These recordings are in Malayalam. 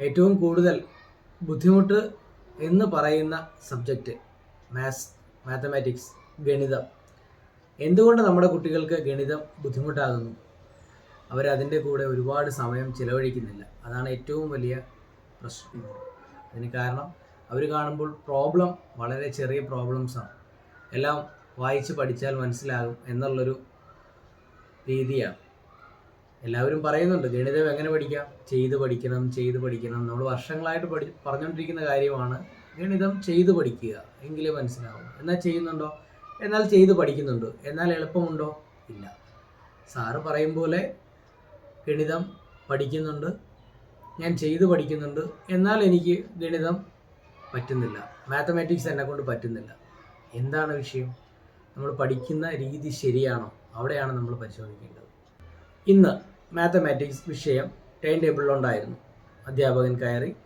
ഏറ്റവും കൂടുതൽ ബുദ്ധിമുട്ട് എന്ന് പറയുന്ന സബ്ജക്റ്റ് മാത്സ് മാത്തമാറ്റിക്സ് ഗണിതം. എന്തുകൊണ്ട് നമ്മുടെ കുട്ടികൾക്ക് ഗണിതം ബുദ്ധിമുട്ടാകുന്നു? അവരതിന്റെ കൂടെ ഒരുപാട് സമയം ചിലവഴിക്കുന്നില്ല. അതാണ് ഏറ്റവും വലിയ പ്രശ്നം. അതിന് കാരണം അവർ കാണുമ്പോൾ പ്രോബ്ലം വളരെ ചെറിയ പ്രോബ്ലംസാണ് എല്ലാം വായിച്ച് പഠിച്ചാൽ മനസ്സിലാകും എന്നുള്ളൊരു രീതിയാണ്. എല്ലാവരും പറയുന്നുണ്ട് ഗണിതം എങ്ങനെ പഠിക്കാം? ചെയ്ത് പഠിക്കണം ചെയ്ത് പഠിക്കണം. നമ്മൾ വർഷങ്ങളായിട്ട് പഠി പറഞ്ഞുകൊണ്ടിരിക്കുന്ന കാര്യമാണ് ഗണിതം ചെയ്ത് പഠിക്കുക എങ്കിലേ മനസ്സിലാവും. എന്നാൽ ചെയ്യുന്നുണ്ടോ? എന്നാൽ ചെയ്ത് പഠിക്കുന്നുണ്ട്. എന്നാൽ എളുപ്പമുണ്ടോ? ഇല്ല. സാറ് പറയും പോലെ ഗണിതം പഠിക്കുന്നുണ്ട് ഞാൻ ചെയ്ത് പഠിക്കുന്നുണ്ട്. എന്നാൽ എനിക്ക് ഗണിതം പറ്റുന്നില്ല. മാത്തമാറ്റിക്സ് എന്നെ കൊണ്ട് പറ്റുന്നില്ല. എന്താണ് വിഷയം? നമ്മൾ പഠിക്കുന്ന രീതി ശരിയാണോ? അവിടെയാണ് നമ്മൾ പരിശോധിക്കേണ്ടത്. ഇന്ന് മാത്തമാറ്റിക്സ് വിഷയം ടൈം ടേബിളിലുണ്ടായിരുന്നു അധ്യാപകൻ കയറി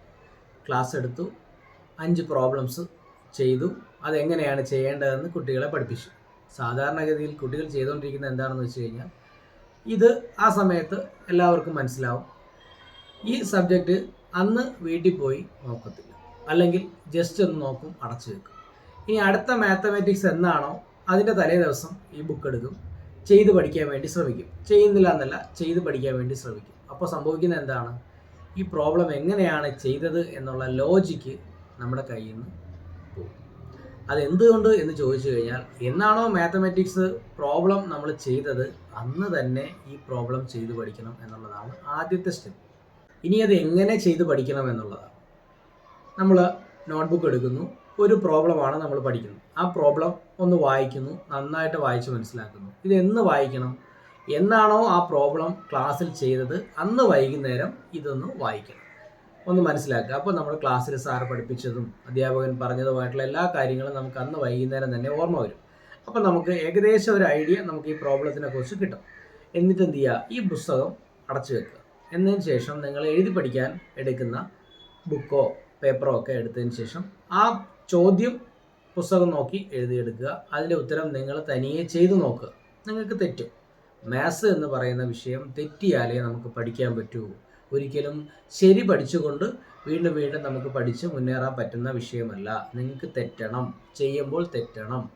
ക്ലാസ് എടുത്തു. അഞ്ച് പ്രോബ്ലംസ് ചെയ്തു. അതെങ്ങനെയാണ് ചെയ്യേണ്ടതെന്ന് കുട്ടികളെ പഠിപ്പിച്ചു. സാധാരണഗതിയിൽ കുട്ടികൾ ചെയ്തുകൊണ്ടിരിക്കുന്നത് എന്താണെന്ന് വെച്ച് കഴിഞ്ഞാൽ ഇത് ആ സമയത്ത് എല്ലാവർക്കും മനസ്സിലാവും. ഈ സബ്ജക്റ്റ് അന്ന് വീട്ടിൽ പോയി നോക്കത്തില്ല. അല്ലെങ്കിൽ ജസ്റ്റ് ഒന്ന് നോക്കും അടച്ചു വെക്കും. ഇനി അടുത്ത മാത്തമാറ്റിക്സ് എന്നാണോ അതിന്റെ തലേ ദിവസം ഈ ബുക്ക് എടുക്കും. ചെയ്ത് പഠിക്കാൻ വേണ്ടി ശ്രമിക്കും. ചെയ്യുന്നില്ല എന്നല്ല ചെയ്ത് പഠിക്കാൻ വേണ്ടി ശ്രമിക്കും. അപ്പോൾ സംഭവിക്കുന്നത് എന്താണ്? ഈ പ്രോബ്ലം എങ്ങനെയാണ് ചെയ്തത് എന്നുള്ള ലോജിക്ക് നമ്മുടെ കയ്യിൽ നിന്ന് പോകും. അതെന്തുകൊണ്ട് എന്ന് ചോദിച്ചു കഴിഞ്ഞാൽ എന്നാണോ മാത്തമാറ്റിക്സ് പ്രോബ്ലം നമ്മൾ ചെയ്തത് അന്ന് തന്നെ ഈ പ്രോബ്ലം ചെയ്ത് പഠിക്കണം എന്നുള്ളതാണ് ആദ്യത്തെ സ്റ്റെപ്പ് ഇനി അത് എങ്ങനെ ചെയ്ത് പഠിക്കണം എന്നുള്ളതാണ്. നമ്മൾ നോട്ട്ബുക്ക് എടുക്കുന്നു. ഒരു പ്രോബ്ലമാണ് നമ്മൾ പഠിക്കുന്നത്. ആ പ്രോബ്ലം ഒന്ന് വായിക്കുന്നു നന്നായിട്ട് വായിച്ച് മനസ്സിലാക്കുന്നു. ഇത് എന്ന് വായിക്കണം? എന്നാണോ ആ പ്രോബ്ലം ക്ലാസ്സിൽ ചെയ്തത്? അന്ന് വൈകുന്നേരം ഇതൊന്ന് വായിക്കണം. ഒന്ന് മനസ്സിലാക്കുക. അപ്പോൾ നമ്മൾ ക്ലാസ്സിൽ സാറ് പഠിപ്പിച്ചതും അധ്യാപകൻ പറഞ്ഞതുമായിട്ടുള്ള എല്ലാ കാര്യങ്ങളും നമുക്ക് അന്ന് വൈകുന്നേരം തന്നെ ഓർമ്മ വരും. അപ്പോൾ നമുക്ക് ഏകദേശം ഒരു ഐഡിയ നമുക്ക് ഈ പ്രോബ്ലത്തിനെ കുറിച്ച് കിട്ടും. എന്നിട്ട് എന്ത് ചെയ്യുക? ഈ പുസ്തകം അടച്ചു വെക്കുക. എന്നതിന് ശേഷം നിങ്ങൾ എഴുതി പഠിക്കാൻ എടുക്കുന്ന ബുക്കോ പേപ്പറോ ഒക്കെ എടുത്തതിന് ശേഷം ആ ചോദ്യം പുസ്തകം നോക്കി എഴുതിയെടുക്കുക. അതിന്റെ ഉത്തരം നിങ്ങൾ തനിയെ ചെയ്തു നോക്കുക നിങ്ങൾക്ക് തെറ്റും. മാത്സ് എന്ന് പറയുന്ന വിഷയം തെറ്റിയാലേ നമുക്ക് പഠിക്കാൻ പറ്റൂ. ഒരിക്കലും ശരി പഠിച്ചുകൊണ്ട് വീണ്ടും വീണ്ടും നമുക്ക് പഠിച്ച് മുന്നേറാൻ പറ്റുന്ന വിഷയമല്ല. നിങ്ങൾക്ക് തെറ്റണം. ചെയ്യുമ്പോൾ തെറ്റണം.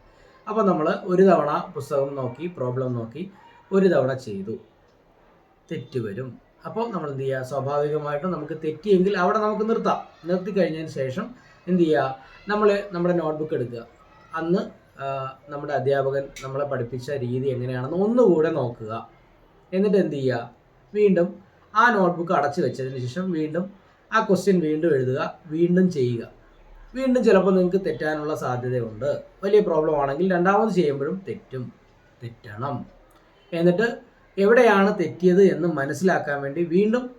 അപ്പോൾ നമ്മൾ ഒരു തവണ പുസ്തകം നോക്കി പ്രോബ്ലം നോക്കി ഒരു തവണ ചെയ്തു. തെറ്റ് വരും. അപ്പോൾ നമ്മൾ എന്ത് ചെയ്യുക സ്വാഭാവികമായിട്ടും നമുക്ക് തെറ്റിയെങ്കിൽ അവിടെ നമുക്ക് നിർത്താം. നിർത്തി കഴിഞ്ഞതിന് ശേഷം എന്ത് ചെയ്യുക നമ്മൾ നമ്മുടെ നോട്ട്ബുക്ക് എടുക്കുക. അന്ന് നമ്മുടെ അധ്യാപകൻ നമ്മളെ പഠിപ്പിച്ച രീതി എങ്ങനെയാണെന്ന് ഒന്നുകൂടെ നോക്കുക. എന്നിട്ട് എന്ത് ചെയ്യുക വീണ്ടും ആ നോട്ട്ബുക്ക് അടച്ചു വെച്ചതിന് ശേഷം വീണ്ടും ആ ക്വസ്റ്റ്യൻ വീണ്ടും എഴുതുക വീണ്ടും ചെയ്യുക. വീണ്ടും ചിലപ്പോൾ നിങ്ങൾക്ക് തെറ്റാനുള്ള സാധ്യതയുണ്ട്. വലിയ പ്രോബ്ലം ആണെങ്കിൽ രണ്ടാമത് ചെയ്യുമ്പോഴും തെറ്റും. തെറ്റണം. എന്നിട്ട് എവിടെയാണ് തെറ്റിയത് എന്ന് മനസ്സിലാക്കാൻ വേണ്ടി വീണ്ടും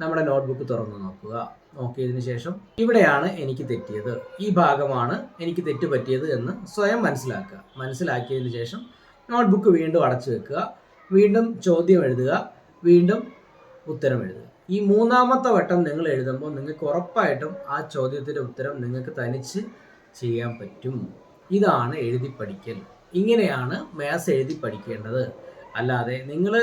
നമ്മുടെ നോട്ട്ബുക്ക് തുറന്ന് നോക്കുക. നോക്കിയതിന് ശേഷം ഇവിടെയാണ് എനിക്ക് തെറ്റിയത്. ഈ ഭാഗമാണ് എനിക്ക് തെറ്റ് പറ്റിയത് എന്ന് സ്വയം മനസ്സിലാക്കുക. മനസ്സിലാക്കിയതിന് ശേഷം നോട്ട്ബുക്ക് വീണ്ടും അടച്ചു വെക്കുക. വീണ്ടും ചോദ്യം എഴുതുക. വീണ്ടും ഉത്തരം എഴുതുക. ഈ മൂന്നാമത്തെ വട്ടം നിങ്ങൾ എഴുതുമ്പോൾ നിങ്ങൾക്ക് ഉറപ്പായിട്ടും ആ ചോദ്യത്തിന്റെ ഉത്തരം നിങ്ങൾക്ക് തനിച്ച് ചെയ്യാൻ പറ്റും. ഇതാണ് എഴുതി പഠിക്കൽ. ഇങ്ങനെയാണ് മാത്സ് എഴുതി പഠിക്കേണ്ടത്. അല്ലാതെ നിങ്ങൾ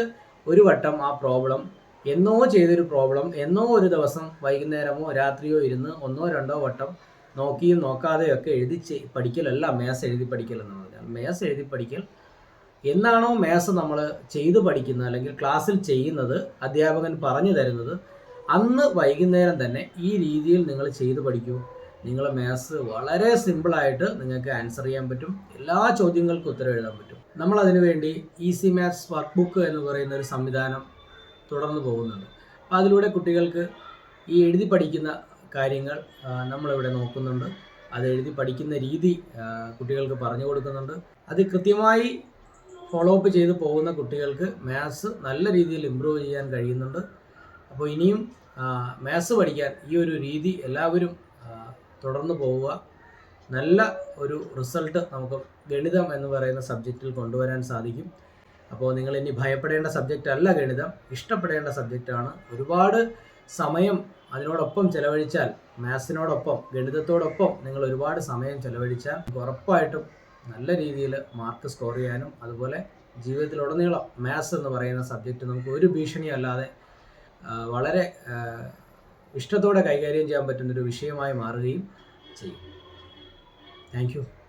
ഒരു വട്ടം ആ പ്രോബ്ലം എന്നോ ചെയ്തൊരു പ്രോബ്ലം എന്നോ ഒരു ദിവസം വൈകുന്നേരമോ രാത്രിയോ ഇരുന്ന് ഒന്നോ രണ്ടോ വട്ടം നോക്കിയും നോക്കാതെയും ഒക്കെ എഴുതി പഠിക്കലല്ല മേസ് എഴുതി പഠിക്കൽ എന്ന് പറഞ്ഞാൽ. മേസ് എഴുതി പഠിക്കൽ എന്നാണോ മേസ് നമ്മൾ ചെയ്തു പഠിക്കുന്നത് അല്ലെങ്കിൽ ക്ലാസ്സിൽ ചെയ്യുന്നത് അധ്യാപകൻ പറഞ്ഞു തരുന്നത്? അന്ന് വൈകുന്നേരം തന്നെ ഈ രീതിയിൽ നിങ്ങൾ ചെയ്തു പഠിക്കൂ. നിങ്ങൾ മാത്സ് വളരെ സിമ്പിളായിട്ട് നിങ്ങൾക്ക് ആൻസർ ചെയ്യാൻ പറ്റും. എല്ലാ ചോദ്യങ്ങൾക്കും ഉത്തരം എഴുതാൻ പറ്റും. നമ്മൾ അതിനുവേണ്ടി ഈസി മാത്സ് വർക്ക് ബുക്ക് എന്ന് പറയുന്ന ഒരു സംവിധാനം തുടർന്ന് പോകുന്നുണ്ട്. അപ്പോൾ അതിലൂടെ കുട്ടികൾക്ക് ഈ എഴുതി പഠിക്കുന്ന കാര്യങ്ങൾ നമ്മളിവിടെ നോക്കുന്നുണ്ട്. അത് എഴുതി പഠിക്കുന്ന രീതി കുട്ടികൾക്ക് പറഞ്ഞു കൊടുക്കുന്നുണ്ട്. അത് കൃത്യമായി ഫോളോ അപ്പ് ചെയ്ത് പോകുന്ന കുട്ടികൾക്ക് മാത്സ് നല്ല രീതിയിൽ ഇമ്പ്രൂവ് ചെയ്യാൻ കഴിയുന്നുണ്ട്. അപ്പോൾ ഇനിയും മാത്സ് പഠിക്കാൻ ഈ ഒരു രീതി എല്ലാവരും തുടർന്ന് പോവുക. നല്ല ഒരു റിസൾട്ട് നമുക്ക് ഗണിതം എന്ന് പറയുന്ന സബ്ജക്റ്റിൽ കൊണ്ടുവരാൻ സാധിക്കും. അപ്പോൾ നിങ്ങൾ ഇനി ഭയപ്പെടേണ്ട സബ്ജക്റ്റ് അല്ല ഗണിതം ഇഷ്ടപ്പെടേണ്ട സബ്ജക്റ്റാണ് ഒരുപാട് സമയം അതിനോടൊപ്പം ചെലവഴിച്ചാൽ മാത്സിനോടൊപ്പം ഗണിതത്തോടൊപ്പം നിങ്ങൾ ഒരുപാട് സമയം ചെലവഴിച്ചാൽ ഉറപ്പായിട്ടും നല്ല രീതിയിൽ മാർക്ക് സ്കോർ ചെയ്യാനും അതുപോലെ ജീവിതത്തിലുടനീളം മാത്സ് എന്ന് പറയുന്ന സബ്ജക്റ്റ് നമുക്ക് ഒരു ഭീഷണിയല്ലാതെ വളരെ ഇഷ്ടത്തോടെ കൈകാര്യം ചെയ്യാൻ പറ്റുന്നൊരു വിഷയമായി മാറുകയും ചെയ്യും. താങ്ക്